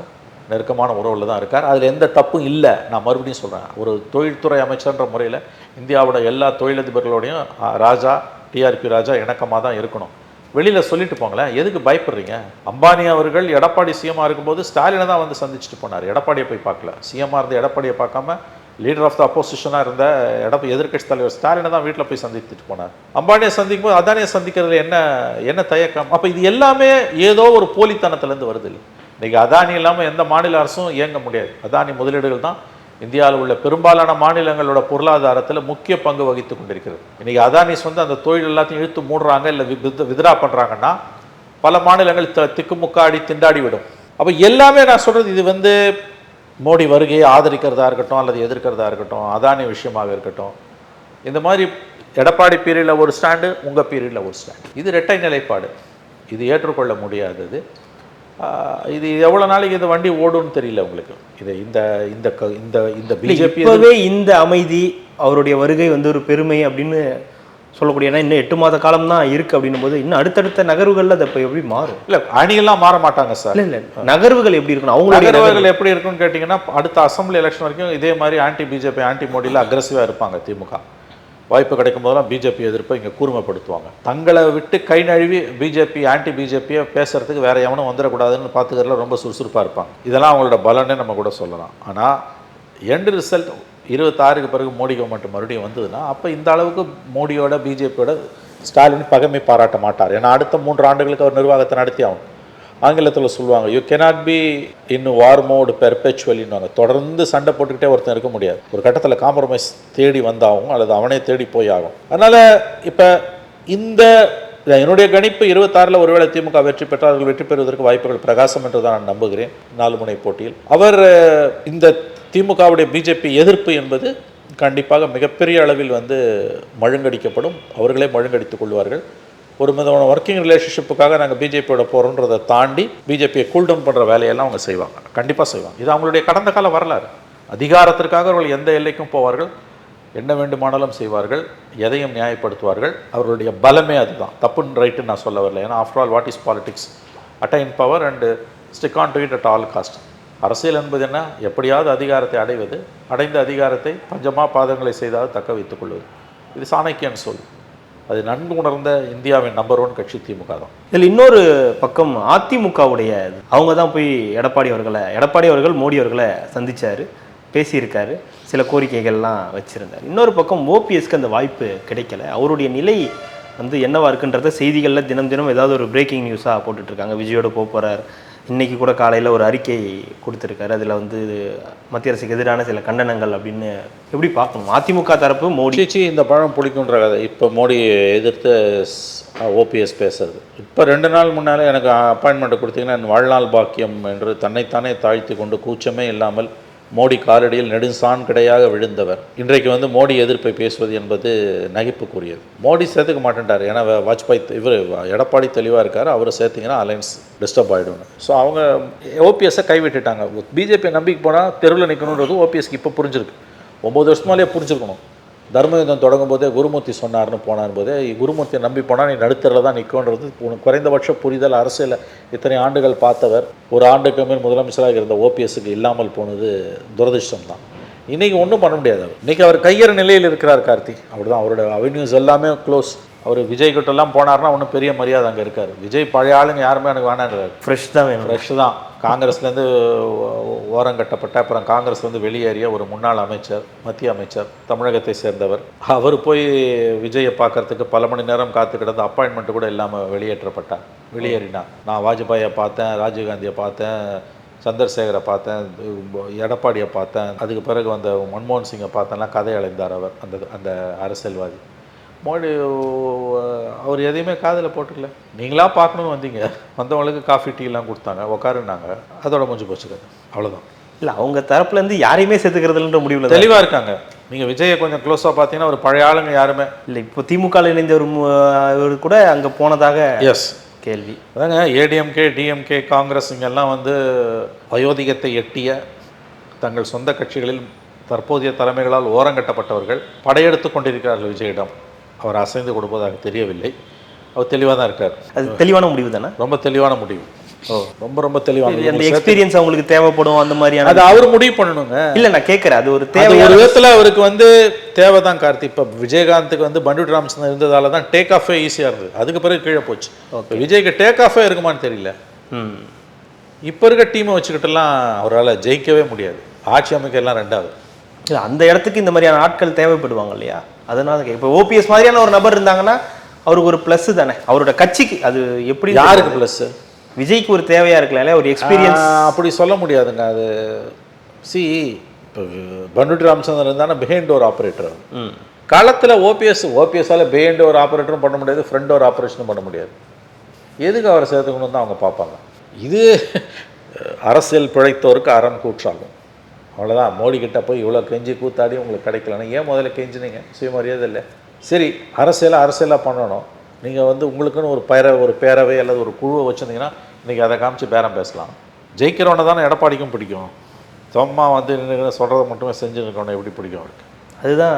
Speaker 2: நெருக்கமான உறவில் தான் இருக்கார். அதில் எந்த தப்பும் இல்லை. நான் மறுபடியும் சொல்கிறேன் ஒரு தொழில்துறை அமைச்சர்ன்ற முறையில் இந்தியாவோட எல்லா தொழிலதிபர்களோடையும் ராஜா டிஆர்பி ராஜா இணக்கமாக தான் இருக்கணும். வெளியில் சொல்லிட்டு போங்களேன். எதுக்கு பயப்படுறீங்க? அம்பானி அவர்கள் எடப்பாடி சிஎம்மாக இருக்கும்போது ஸ்டாலினை தான் வந்து சந்திச்சுட்டு போனார். எடப்பாடியை போய் பார்க்கல. சிஎம்மாக இருந்து எடப்பாடியை பார்க்காம லீடர் ஆஃப் த அப்போசிஷனாக இருந்த எடப்ப எதிர்க்கட்சி தலைவர் ஸ்டாலினை தான் வீட்டில் போய் சந்தித்துட்டு போனார். அம்பானியை சந்திக்கும் போது அதானியை சந்திக்கிறதுல என்ன என்ன தயக்கம்? அப்போ இது எல்லாமே ஏதோ ஒரு போலித்தனத்துலேருந்து வருது இன்றைக்கி அதானி இல்லாமல் எந்த மாநில அரசும் இயங்க முடியாது. அதானி முதலீடுகள் தான் இந்தியாவில் உள்ள பெரும்பாலான மாநிலங்களோட பொருளாதாரத்தில் முக்கிய பங்கு வகித்து கொண்டிருக்கிறது. இன்றைக்கி அதானிஸ் வந்து அந்த தொழில் எல்லாத்தையும் இழுத்து மூடுறாங்க இல்லை வித்ரா பண்ணுறாங்கன்னா பல மாநிலங்கள் த- திக்குமுக்காடி திண்டாடி விடும். அப்போ எல்லாமே நான் சொல்கிறது இது வந்து மோடி வருகையை ஆதரிக்கிறதா இருக்கட்டும் அல்லது எதிர்க்கிறதா இருக்கட்டும் அதானி விஷயமாக இருக்கட்டும். இந்த மாதிரி எடப்பாடி பீரியடில் ஒரு ஸ்டாண்டு உங்கள் பீரியடில் ஒரு ஸ்டாண்டு. இது இரட்டை நிலைப்பாடு. இது ஏற்றுக்கொள்ள முடியாதது. இது எவ்வளோ நாளைக்கு இந்த வண்டி ஓடும்னு தெரியல உங்களுக்கு? இது இந்த இந்த இந்த இந்த பிஜேபி
Speaker 5: இப்பவே இந்த அமைதி அவருடைய வருகை வந்து ஒரு பெருமை அப்படின்னு சொல்லக்கூடிய ஏன்னா இன்னும் எட்டு மாத காலம் தான் இருக்கு அப்படின்னும் போது இன்னும் அடுத்தடுத்த நகர்வுகள்ல அது இப்போ எப்படி மாறும்?
Speaker 2: இல்லை அணியெல்லாம் மாற மாட்டாங்க சார்.
Speaker 5: இல்ல இல்ல நகர்வுகள் எப்படி இருக்கணும்? நகர்வு-
Speaker 2: நகர்வுகள் எப்படி இருக்குன்னு கேட்டிங்கன்னா அடுத்த அசம்பிளி எலெக்ஷன் வரைக்கும் இதே மாதிரி ஆன்டி பிஜேபி ஆன்டி மோடியில் அக்ரஸிவாக இருப்பாங்க திமுக. வாய்ப்பு கிடைக்கும் போதெல்லாம் பிஜேபி எதிர்ப்பை இங்கே கூர்மைப்படுத்துவாங்க. தங்களை விட்டு கை நழுவி பிஜேபி ஆன்டி பிஜேபியை பேசுகிறதுக்கு வேறு எவனும் வந்துடக்கூடாதுன்னு பார்த்துக்கிறதுல ரொம்ப சுறுசுறுப்பாக இருப்பாங்க. இதெல்லாம் அவங்களோட பலனே நம்ம கூட சொல்லலாம். ஆனால் எண்டு ரிசல்ட் இருபத்தாறுக்கு பிறகு மோடி கவர்மெண்ட் மறுபடியும் வந்ததுன்னா அப்போ இந்த அளவுக்கு மோடியோட பிஜேபியோட ஸ்டாலின் பகமை பாராட்ட மாட்டார். ஏன்னா அடுத்த மூன்று ஆண்டுகளுக்கு அவர் நிர்வாகத்தை நடத்தி ஆகும் ஆங்கிலத்தில் சொல்லுவாங்க you cannot be in war mode பெர்பெச்சுவலின்னு தொடர்ந்து சண்டை போட்டுக்கிட்டே ஒருத்தன் இருக்க முடியாது. ஒரு கட்டத்தில் காம்ப்ரமைஸ் தேடி வந்தாகும் அல்லது அவனே தேடி போய் ஆகும். அதனால் இப்போ இந்த என்னுடைய கணிப்பு இருபத்தாறில் ஒருவேளை திமுக வெற்றி பெற்றால் அவர்கள் வெற்றி பெறுவதற்கு வாய்ப்புகள் பிரகாசம் என்று தான் நான் நம்புகிறேன். நாலு முனை போட்டியில். அவர் இந்த திமுகவுடைய பிஜேபி எதிர்ப்பு என்பது கண்டிப்பாக மிகப்பெரிய அளவில் வந்து மழுங்கடிக்கப்படும். அவர்களே மழுங்கடித்துக் கொள்வார்கள். ஒரு விதமான ஒர்க்கிங் ரிலேஷன்ஷிப்புக்காக நாங்கள் பிஜேபியோட போகிறோன்றதை தாண்டி பிஜேபியை கூல்டவுன் பண்ணுற வேலையெல்லாம் அவங்க செய்வாங்க. கண்டிப்பாக செய்வாங்க. இது அவங்களுடைய கடந்த கால வரலாறு. அதிகாரத்திற்காக அவர்கள் எந்த எல்லைக்கும் போவார்கள் என்ன வேண்டுமானாலும் செய்வார்கள் எதையும் நியாயப்படுத்துவார்கள் அவர்களுடைய பலமே அதுதான். தப்புன்னு ரைட்டுன்னு நான் சொல்ல வரல. ஏன்னா after all what is politics attain power and stick on to it at all cost அரசியல் என்பது என்ன? எப்படியாவது அதிகாரத்தை அடைவது அடைந்த அதிகாரத்தை பஞ்சமா பாதங்களை செய்தாவது தக்க வைத்துக் கொள்வது. இது சாணக்கியன் சொல். அது நன்கு உணர்ந்த இந்தியாவின் நம்பர் ஒன் கட்சி திமுக தான்.
Speaker 5: இதில் இன்னொரு பக்கம் அதிமுகவுடைய அவங்க தான் போய் எடப்பாடி அவர்களை எடப்பாடி அவர்கள் மோடி அவர்களை சந்திச்சாரு பேசியிருக்காரு சில கோரிக்கைகள்லாம் வச்சுருந்தார். இன்னொரு பக்கம் ஓபிஎஸ்க்கு அந்த வாய்ப்பு கிடைக்கல. அவருடைய நிலை வந்து என்னவா இருக்குன்றத செய்திகளில் தினம் தினம் ஏதாவது ஒரு பிரேக்கிங் நியூஸாக போட்டுட்ருக்காங்க விஜயோடு போக போகிறார் இன்னைக்கு கூட காலையில் ஒரு அறிக்கை கொடுத்துருக்காரு. அதில் வந்து மத்திய அரசுக்கு எதிரான சில கண்டனங்கள் அப்படின்னு எப்படி பார்க்கணும்? அதிமுக தரப்பு மோடி
Speaker 2: சீச்சி இந்த பழம் பிடிக்குன்ற கதை. இப்போ மோடி எதிர்த்து ஓபிஎஸ் பேசுறது. இப்போ ரெண்டு நாள் முன்னாலே எனக்கு அப்பாயின்மெண்ட் கொடுத்தீங்கன்னா என் வாழ்நாள் பாக்கியம் என்று தன்னைத்தானே தாழ்த்தி கொண்டு கூச்சமே இல்லாமல் மோடி காலடியில் நெடுஞ்சான் கிடையாக விழுந்தவர். இன்றைக்கு வந்து மோடி எதிர்ப்பை பேசுவது என்பது நகைப்புக்குரியது. மோடி சேர்த்துக்க மாட்டேன்ட்டார். ஏன்னா வாஜ்பாய் இவர் எடப்பாடி தெளிவாக இருக்கார். அவரை சேர்த்திங்கன்னா அலைன்ஸ் டிஸ்டர்ப் ஆகிடும் ஸோ அவங்க ஓபிஎஸ்ஸை கைவிட்டுட்டாங்க. பிஜேபி நம்பிக்கை போனால் தெருவில் நிற்கணுன்றது ஓபிஎஸ்க்கு இப்போ புரிஞ்சிருக்கு. ஒம்பது வருஷமாலேயே புரிஞ்சிருக்கணும். தர்மயுத்தம் தொடங்கும் போதே குருமூர்த்தி சொன்னார்னு போனார் போதே குருமூர்த்தியை நம்பி போனால் நீ நடுத்தரில் தான் நிற்கும்ன்றது உனக்கு குறைந்தபட்ச புரிதல் அரசியலில் இத்தனை ஆண்டுகள் பார்த்தவர். ஒரு ஆண்டுக்கு மேல் முதலமைச்சராக இருந்த ஓபிஎஸ்க்கு இல்லாமல் போனது துரதிர்ஷ்டம் தான் இன்றைக்கி ஒன்றும் பண்ண முடியாது அவர். இன்றைக்கி அவர் கையற நிலையில் இருக்கிறார் கார்த்தி. அப்படிதான் அவரோட அவென்யூஸ் எல்லாமே க்ளோஸ் அவர் விஜய் கிட்டலாம் போனார்னா ஒன்றும் பெரிய மரியாதை அங்கே இருக்கார். விஜய் பழைய ஆளுங்க யாருமே எனக்கு வேணான்றாரு
Speaker 5: ஃப்ரெஷ் தான் வேணும்.
Speaker 2: ஃப்ரெஷ் தான். காங்கிரஸ்லேருந்து ஓரம் கட்டப்பட்ட அப்புறம் காங்கிரஸ்லேருந்து வெளியேறிய ஒரு முன்னாள் அமைச்சர் மத்திய அமைச்சர் தமிழகத்தை சேர்ந்தவர். அவர் போய் விஜயை பார்க்கறதுக்கு பல மணி நேரம் காத்து கிடந்து அப்பாயின்மெண்ட் கூட இல்லாமல் வெளியேற்றப்பட்டார். வெளியேறினார். நான் வாஜ்பாயை பார்த்தேன் ராஜீவ்காந்தியை பார்த்தேன் சந்திரசேகரை பார்த்தேன் எடப்பாடியை பார்த்தேன். அதுக்கு பிறகு வந்த மன்மோகன் சிங்கை பார்த்தேன்லாம் கதை அடைந்தார் அவர் அந்த அந்த அரசியல்வாதி. மோடி அவர் எதையுமே காதில் போட்டுக்கல. நீங்களா பார்க்கணும்னு வந்தீங்க. வந்தவங்களுக்கு காஃபி டீலாம் கொடுத்தாங்க. உக்காருனாங்க. அதோட முடிஞ்சு போச்சு. கதை அவ்வளோதான்
Speaker 5: இல்லை அவங்க தரப்புல இருந்து யாரையுமே சேர்த்துக்கிறதுன்ற முடிவில்
Speaker 2: தெளிவாக இருக்காங்க. நீங்கள் விஜயை கொஞ்சம் க்ளோஸாக பார்த்தீங்கன்னா ஒரு பழைய ஆளுங்க யாருமே.
Speaker 5: இல்லை இப்போ திமுகவில் இணைந்த ஒரு இவர் கூட அங்கே போனதாக
Speaker 2: எஸ்
Speaker 5: கேள்வி.
Speaker 2: அதாங்க ஏடிஎம்கே டிஎம்கே காங்கிரஸ் இங்கெல்லாம் வந்து வயோதிகத்தை எட்டிய தங்கள் சொந்த கட்சிகளில் தற்போதைய தலைமைகளால் ஓரங்கட்டப்பட்டவர்கள் படையெடுத்து கொண்டிருக்கிறார்கள் விஜயிடம் அவர் அசைந்து கொடுப்பதாக தெரியவில்லை. அவர் தெளிவாக தான் இருக்கார்
Speaker 5: அது தெளிவான முடிவு தானே?
Speaker 2: ரொம்ப தெளிவான முடிவு. ஓ ரொம்ப ரொம்ப தெளிவான
Speaker 5: அந்த. எக்ஸ்பீரியன்ஸ் அவங்களுக்கு தேவைப்படும் அந்த மாதிரியான
Speaker 2: அது அவர் முடிவு பண்ணணுங்க.
Speaker 5: இல்லை நான் கேட்குறேன் அது ஒரு தேவையான
Speaker 2: ஒரு விதத்துல அவருக்கு வந்து தேவைதான் கார்த்தி இப்போ விஜயகாந்துக்கு வந்து பண்டுட் ராமச்சந்திரன் இருந்ததால தான் டேக் ஆஃபே ஈஸியாக இருந்தது. அதுக்கு பிறகு கீழே போச்சு. விஜய்க்கு டேக் ஆஃபே இருக்குமான்னு தெரியல. இப்போ இருக்க டீமை வச்சுக்கிட்டுலாம் அவரால் ஜெயிக்கவே முடியாது. ஆட்சி அமைக்க எல்லாம் ரெண்டாவது.
Speaker 5: இல்லை அந்த இடத்துக்கு இந்த மாதிரியான ஆட்கள் தேவைப்படுவாங்க இல்லையா? அதனால இப்போ ஓபிஎஸ் மாதிரியான ஒரு நபர் இருந்தாங்கன்னா அவருக்கு ஒரு ப்ளஸ் தானே? அவரோட கட்சிக்கு அது எப்படி
Speaker 2: யாருக்கு ப்ளஸ்
Speaker 5: விஜய்க்கு ஒரு தேவையா இருக்கலாம் இல்லையா ஒரு எக்ஸ்பீரியன்ஸ்
Speaker 2: அப்படி சொல்ல முடியாதுங்க. அது சி இப்போ பண்டுட்டி ராமச்சந்திரன் இருந்தானே பிஹைண்ட் டோர் ஆப்ரேட்டர் களத்தில் ஓபிஎஸ் ஓபிஎஸ்ஸால் பிஹைண்ட் டோர் ஆப்ரேட்டரும் பண்ண முடியாது ஃப்ரண்ட் டோர் ஆப்ரேஷனும் பண்ண முடியாது. எதுக்கு அவரை சேர்த்துக்கணும் தான் அவங்க பார்ப்பாங்க. இது அரசியல் பிழைத்தோருக்கு அறம் கூற்றாகும். அவ்வளோதான் மோடி கிட்ட போய் இவ்வளோ கெஞ்சி கூத்தாடி உங்களுக்கு கிடைக்கலன்னா ஏன் முதல்ல கெஞ்சினீங்க? சுயமரியாதை இல்லை. சரி அரசியலை அரசியலாக பண்ணணும். நீங்கள் வந்து உங்களுக்குன்னு ஒரு பேர ஒரு பேரவை அல்லது ஒரு குழுவை வச்சுருந்தீங்கன்னா இன்றைக்கி அதை காமிச்சு பேரம் பேசலாம். ஜெயிக்கிறவனை தானே எடப்பாடிக்கும் பிடிக்கும். சும்மா வந்து நின்று சொல்கிறத மட்டுமே செஞ்சு இருக்கணும் எப்படி பிடிக்கும் அவருக்கு?
Speaker 5: அதுதான்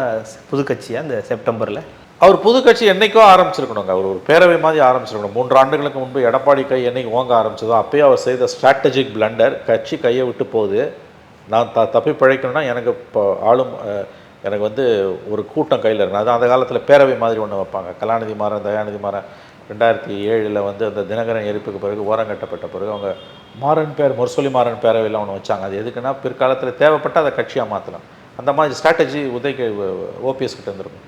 Speaker 5: புது கட்சியா இந்த செப்டம்பர்ல?
Speaker 2: அவர் புது கட்சி என்னைக்கோ ஆரம்பிச்சிருக்கணுங்க. அவர் ஒரு பேரவை மாதிரி ஆரம்பிச்சிருக்கணும். மூன்று ஆண்டுகளுக்கு முன்பு எடப்பாடி கை என்னைக்கு ஓங்க ஆரம்பிச்சதோ அப்பயே அவர் செய்த ஸ்ட்ராட்டஜிக் பிளண்டர் கட்சி கையை விட்டு போகுது. நான் த தப்பி பிழைக்கணும்னா எனக்கு இப்போ ஆளும் எனக்கு வந்து ஒரு கூட்டம் கையில் இருக்கணும். அது அந்த காலத்தில் பேரவை மாதிரி ஒன்று வைப்பாங்க. கலாநிதி மாறன் தயாநிதி மாறன். ரெண்டாயிரத்தி ஏழில் வந்து அந்த தினகரன் எரிப்புக்கு பிறகு ஓரங்கட்டப்பட்ட பிறகு அவங்க மாறன் பேர் முரசொலி மாறன் பேரவையில் ஒன்று வச்சாங்க. அது எதுக்குன்னா பிற்காலத்தில் தேவைப்பட்ட அதை கட்சியாக மாற்றலாம் அந்த மாதிரி ஸ்ட்ராட்டஜி உதய்க்கு ஓபிஎஸ் கிட்ட இருந்திருக்கும்.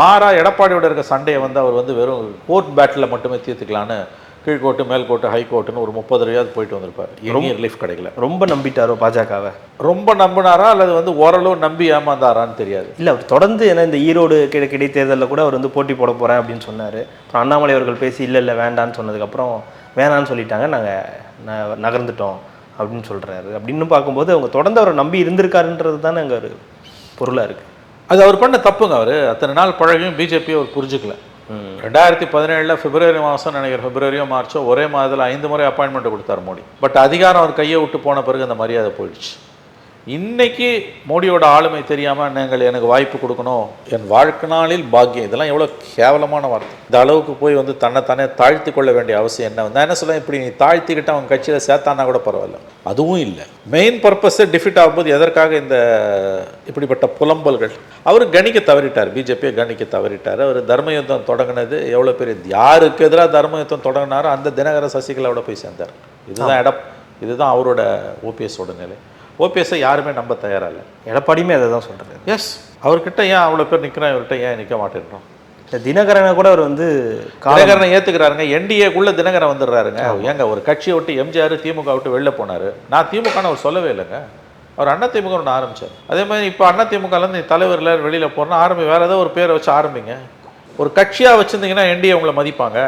Speaker 2: மாறா எடப்பாடியோட இருக்க சண்டையை வந்து அவர் வந்து வெறும் கோர்ட் பேட்டில் மட்டுமே தீர்த்துக்கலான்னு கீழ்கோர்ட்டு மேல்கோர்ட்டு ஹைகோர்ட்டுன்னு ஒரு முப்பது ரூபாயாவது போயிட்டு வந்திருப்பார். எங்கேயும் ரிலீஃப் கிடைக்கல.
Speaker 5: ரொம்ப நம்பிட்டாரோ பாஜகவை?
Speaker 2: ரொம்ப நம்பினாரா அல்லது வந்து ஓரளவு நம்பி ஏமாந்தாரான்னு தெரியாது.
Speaker 5: இல்லை அவர் தொடர்ந்து ஏன்னா இந்த ஈரோடு கிடை இடைத்தேர்தலில் கூட அவர் வந்து போட்டி போட போகிறேன் அப்படின்னு சொன்னார். அப்புறம் அண்ணாமலை அவர்கள் பேசி இல்லை இல்லை வேண்டான்னு சொன்னதுக்கப்புறம் வேணான்னு சொல்லிட்டாங்க. நாங்கள் நகர்ந்துட்டோம் அப்படின்னு சொல்கிறாரு அப்படின்னு பார்க்கும்போது அவங்க தொடர்ந்து அவரை நம்பி இருந்திருக்காருன்றது தானே அங்கே ஒரு பொருளாக இருக்குது
Speaker 2: அது அவர் பண்ண தப்புங்க அவர். அத்தனை நாள் பழகியும் பிஜேபி அவர் புரிஞ்சுக்கல. ரெண்டாயிரத்தி பதினேழில் பிப்ரவரி மாதம் நினைக்கிறேன். பிப்ரவரியோ மார்ச்சோ ஒரே மாதத்தில் ஐந்து முறை அப்பாயின்மெண்ட் கொடுத்தார் மோடி. பட் அதிகாரம் அவர் கையை விட்டு போன பிறகு அந்த மரியாதை போயிடுச்சு. இன்னைக்கு மோடியோட ஆளுமை தெரியாமல் நீங்கள் எனக்கு வாய்ப்பு கொடுக்கணும். என் வாழ்க்கை நாளில் பாக்கியம். இதெல்லாம் எவ்வளோ கேவலமான வார்த்தை. இந்த அளவுக்கு போய் வந்து தன்னைத்தானே தாழ்த்தி கொள்ள வேண்டிய அவசியம் என்ன நான் என்ன சொல்லுவேன் இப்படி நீ தாழ்த்திக்கிட்டு அவன் கட்சியில் சேர்த்தானா கூட பரவாயில்ல. அதுவும் இல்லை. மெயின் பர்பஸே டிஃபிட் ஆகும்போது எதற்காக இந்த இப்படிப்பட்ட புலம்பல்கள்? அவர் கணிக்க தவறிட்டார். பிஜேபியை கணிக்க தவறிட்டார். அவர் தர்ம யுத்தம் தொடங்கினது எவ்வளோ பெரிய யாருக்கு எதிராக தர்ம யுத்தம் தொடங்கினாரோ அந்த தினகர சசிகலாவோட போய் சேர்ந்தார். இதுதான் இடம். இதுதான் அவரோட ஓபிஎஸோட நிலை. ஓபிஎஸ்ஸை யாருமே நம்ப தயாரா இல்லை
Speaker 5: எடப்பாடியுமே அதை தான் சொல்கிறாரு
Speaker 2: எஸ் அவர்கிட்ட ஏன் அவ்வளோ பேர் நிற்கிறான் இவர்கிட்ட ஏன் நிற்க மாட்டேன்றோம்?
Speaker 5: இந்த தினகரனை கூட அவர் வந்து
Speaker 2: தினகரனை ஏத்துக்கிறாருங்க. என்டிஏக்குள்ள தினகரன் வந்துடுறாருங்க. ஏங்க ஒரு கட்சியை விட்டு எம்ஜிஆர் திமுக விட்டு வெளில போனாரு. நான் திமுகன்னு அவர் சொல்லவே இல்லைங்க. அவர் அண்ணா திமுக ஒன்று ஆரம்பிச்சார். அதே மாதிரி இப்போ அண்ணா திமுகலேருந்து தலைவர்ல வெளியில போறேன்னா ஆரம்பி வேற ஏதோ ஒரு பேரை வச்சு ஆரம்பிங்க. ஒரு கட்சியா வச்சிருந்தீங்கன்னா என்டிஏ உங்களை மதிப்பாங்க.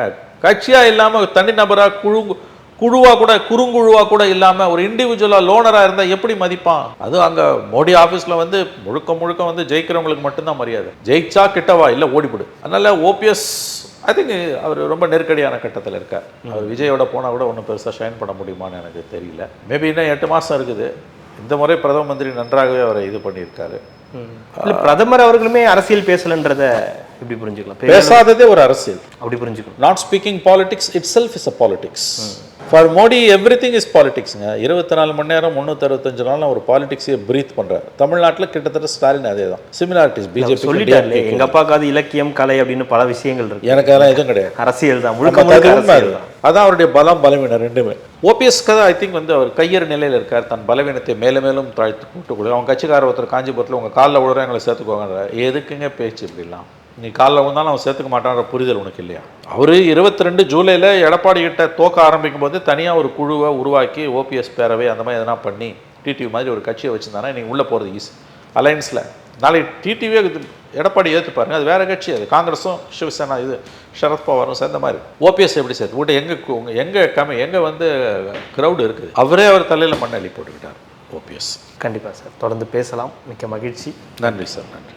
Speaker 2: கட்சியா இல்லாம தனிநபரா குழு குழுவா கூட குறுங்குழுவா கூட இல்லாம ஒரு இண்டிவிஜுவலா லோனரா இருந்தா எப்படி மதிப்பான்? அது அங்க மோடி ஆபீஸ்ல வந்து முழுக்க முழுக்க வந்து ஜெயிக்கிறவங்களுக்கு மட்டும்தான் மரியாதை. ஜெயிச்சா கிட்டவா? இல்ல ஓடிவிடு அதனால ஓபிஎஸ் ஐ திங்க் அவர் ரொம்ப நெருக்கடியான கட்டத்தில் இருக்கார். அவர் விஜயோட போனால் கூட ஒன்றும் பெருசாக ஷைன் பண்ண முடியுமான்னு எனக்கு தெரியல. மேபி இன்னும் எட்டு மாதம் இருக்குது. இந்த முறை பிரதம மந்திரி நன்றாகவே அவரை இது பண்ணியிருக்காரு.
Speaker 5: பிரதமர் அவர்களுமே அரசியல் பேசலன்றத எப்படி புரிஞ்சுக்கலாம்?
Speaker 2: பேசாததே ஒரு அரசியல்.
Speaker 5: அப்படி புரிஞ்சுக்கணும்.
Speaker 2: Not speaking politics itself is a politics for Modi everything is பாலிடிக்ஸுங்க இருபத்தி நாலு மணி நேரம் முந்நூற்றறுபத்தஞ்சு நாள் ஒரு பாலிடிக்ஸையே பிரீத் பண்ணுறாரு தமிழ்நாட்டில் கிட்டத்தட்ட ஸ்டாலின் அதே தான் சிமிலாரிட்டிஸ்
Speaker 5: சொல்லிட்டாரு
Speaker 2: பிஜேபி
Speaker 5: எங்க அப்பாவுக்கு இலக்கியம் கலை அப்படின்னு பல விஷயங்கள் இருக்கு.
Speaker 2: எனக்கு அதெல்லாம் எதுவும் கிடையாது.
Speaker 5: அரசியல் தான் முழுக்க முழுக்க. தான்.
Speaker 2: அதான் அவருடைய பலம் பலவீனம் ரெண்டுமே. ஓபிஎஸ் கதை ஐ திங்க் வந்து அவர் கையறு நிலையில் இருக்கார். தன் பலவீனத்தை மேலும் மேலும் தாழ்த்து கூட்டு கொடு அவங்க கட்சிக்கார ஒருத்தர் காஞ்சிபுரத்தில் உங்கள் காலில் விழுற எங்களை சேர்த்துக்கோங்க எதுக்குங்க பேச்சு இப்படிலாம்? நீ காலில் விழுந்தாலும் அவன் சேர்த்துக்க மாட்டான்ற புரிதல் உனக்கு இல்லையா? அவர் இருபத்தி ரெண்டு ஜூலையில் எடப்பாடி கிட்ட தோக்க ஆரம்பிக்கும் போது தனியாக ஒரு குழுவை உருவாக்கி ஓபிஎஸ் பேரவை அந்த மாதிரி எதனா பண்ணி டிடிவி மாதிரி ஒரு கட்சியை வச்சுருந்தானா நீங்கள் உள்ளே போகிறது ஈஸி அலையன்ஸில் நாளைக்கு டிடிவியே எடப்பாடி ஏற்றுப்பாருங்க அது வேற கட்சி. அது காங்கிரஸும் சிவசேனா இது சரத்பவாரும் சேர்ந்த மாதிரி. ஓபிஎஸ் எப்படி சேர்த்து? விட்டு எங்கே எங்கே கம்மி எங்கே வந்து க்ரௌடு இருக்குது? அவரே அவர் தலையில் மண்ணள்ளி போட்டுக்கிட்டார் ஓபிஎஸ்
Speaker 5: கண்டிப்பா சார். தொடர்ந்து பேசலாம். மிக்க மகிழ்ச்சி.
Speaker 2: நன்றி சார். நன்றி.